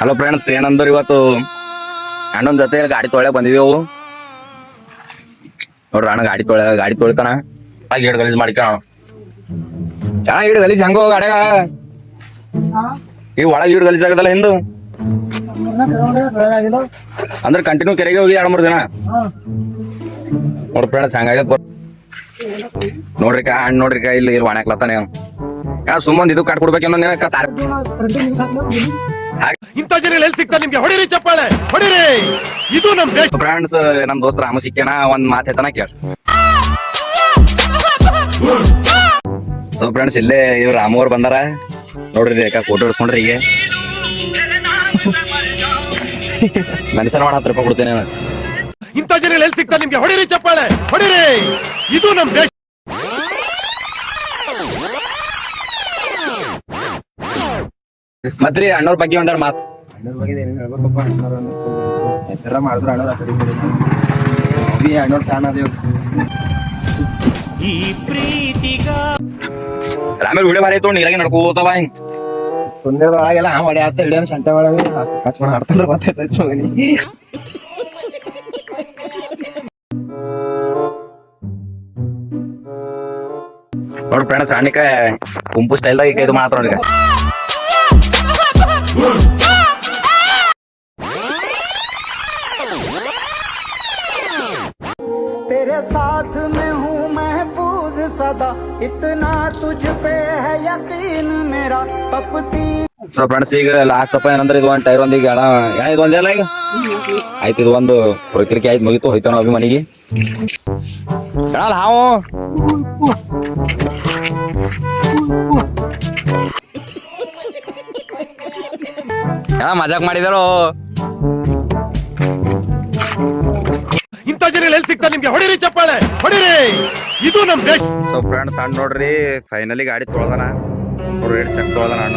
Hello friends ಏನಂದ್ರೆ ಇವತ್ತು ಅಣ್ಣನ ಜೊತೆ ಗಾಡಿ ತೊಳ್ಯಾಕ ಬಂದಿದೆವು ನೋಡ್ರಿ ಅಣ್ಣ ಗಾಡಿ ತೊಳೆ ಗಾಡಿ ತೊಳಿತಾನ. ಆಗ ಗಲೀಜ್ ಮಾಡ್ಕೊಳ ಚೆನ್ನಾಗಿ ಹಿಡ್ ಗಲೀಜ್ ಹೆಂಗೋ ಗಾಡ್ಯಾಗ? ಈ ಒಳಗೆ ಹಿಡ್ ಗಲೀಜ್ ಆಗದಲ್ಲ ಹಿಂದು? ಅಂದ್ರೆ ಕಂಟಿನ್ಯೂ ಕೆರೆಗೆ ಹೋಗಿ ಎರಡು ಮೂರು ದಿನ. ನೋಡ್ರಿ ಫ್ರೆಂಡ್ಸ್ ಬರ್ ನೋಡ್ರಿ ಕಾ ಹಣ್ಣು ನೋಡ್ರಿ ಕಾ, ಇಲ್ಲಿ ಇಲ್ಲಿ ಸುಮ್ಮನೆ ಇದು ಕಟ್ ಕೊಡ್ಬೇಕೇನೋ ತಾರ ಇಂಥ ಜನ ಎಲ್ಲಿ ಸಿಗ್ತಾರೆ ನಿಮ್ಗೆ? ಹೊಡಿರಿ ಚಪ್ಪಾಳೆ ಹೊಡಿರಿ. ಇದು ನಮ್ ದೇಶ. ಫ್ರೆಂಡ್ಸ್ ನಮ್ ದೋಸ್ತ ರಾಮ ಸಿಕ್ಕೇನ ಒಂದ್ ಮಾತೆ ತನ ಕೇಳ. ಸೊ ಫ್ರೆಂಡ್ಸ್ ಇಲ್ಲೇ ಇವ್ರು ರಾಮ ಅವ್ರು ಬಂದಾರ. ನೋಡ್ರಿ ರೇಖಾ ಫೋಟೋ ಹಿಡ್ಸ್ಕೊಂಡ್ರಿ ಈಗ ಮನುಷ್ಯನ ಮಾಡ ಹತ್ತು ರೂಪಾಯಿ ಕೊಡ್ತೇನೆ ನಾನು. ಇಂಥ ಜನ ಎಲ್ಲಿ ಸಿಗ್ತಾರೆ ನಿಮ್ಗೆ? ಹೊಡಿರಿ ಚಪ್ಪಾಳೆ ಹೊಡಿರಿ. ಇದು ನಮ್ ದೇಶ. ಮತ್ರಿ ಅಣ್ಣವ್ರ ಬಗ್ಗೆ ಒಂದೆರಡು ಮಾತು. ಅಣ್ಣವ್ರ ಬಗ್ಗೆ ಏನ್ ಹೇಳ್ಬೇಕಪ್ಪ ಅಣ್ಣವ್ರ ಹೆಸರ ಮಾಡಿದ್ರು ಅಣ್ಣವ್ರ ಆ ಕಡೆ ಈ. ಬಿ ಪ್ರೀತಿಗ ಫ್ಯಾನ್ ಅದೇವ್ ಆಮೇಲೆ ವಿಡಿಯೋ ಬಾರಿ ತೊಗೊಂಡು ನೀರಾಗಿ ನಡ್ಕೋತಾವ ಹಿಂಗ್. ಕುಂದಿರದೊಳಗೆಲ್ಲ ಆ ಹೊಡೆ ಆತ ಹಿಡಿಯೋಣ ಮಾಡವಿ ಕಚ್ ಮಾಡಿ ಆಡ್ತಾರ ಗೊತ್ತಾಯ್ತು ಮಗನಿ ನೋಡ್ರಿ ಫ್ರೆಂಡ್ಸ್ ಸಣ್ಣಕ ಗುಂಪು ಸ್ಟೈಲ್ದಾಗ ಇದು ಮಾತ್ರ ನೋಡ್ರಿ तेरे साथ में हूँ महफूज सदा इतना तुझ पे है यकीन मेरा तपती ಸೊ ಫ್ರೆಂಡ್ಸ್ ಈಗ ಲಾಸ್ಟ್ ಅಪ್ಪ ಏನಂದ್ರೆ ಇದು ಒಂದ್ ಟೈರ್ ಒಂದಿಗೆ ಎಡ ಏನ ಇದು ಒಂದೇ ಅಲ್ಲ ಈಗ ಆಯ್ತು ಇದು ಒಂದು ಹೊಯ್ಕಿರಿಕೆ ಆಯ್ತು ಮುಗಿತು ಹೋಯ್ತಾವ ನಾವು ಅಭಿಮಾನಿಗೆ ಅಲ್ಲ ಹಾವು ಏನ ಮಜಾಕ್ ಮಾಡಿದಾರೋ ನಿಮ್ಗೆ ಹೊಡಿರಿ ಚಪ್ಪಾಳೆ, ಹೊಡಿರಿ. ಇದು ನಮ್ ದೇಶ ಸೊ ಫ್ರೆಂಡ್ಸ್ ಸಣ್ಣ ನೋಡ್ರಿ ಫೈನಲಿ ಗಾಡಿ ತೊಳ್ದಾನ. ರೇಟ್ ಚೆಕ್ ತೊಳ್ದಾನ ಅಣ್ಣ?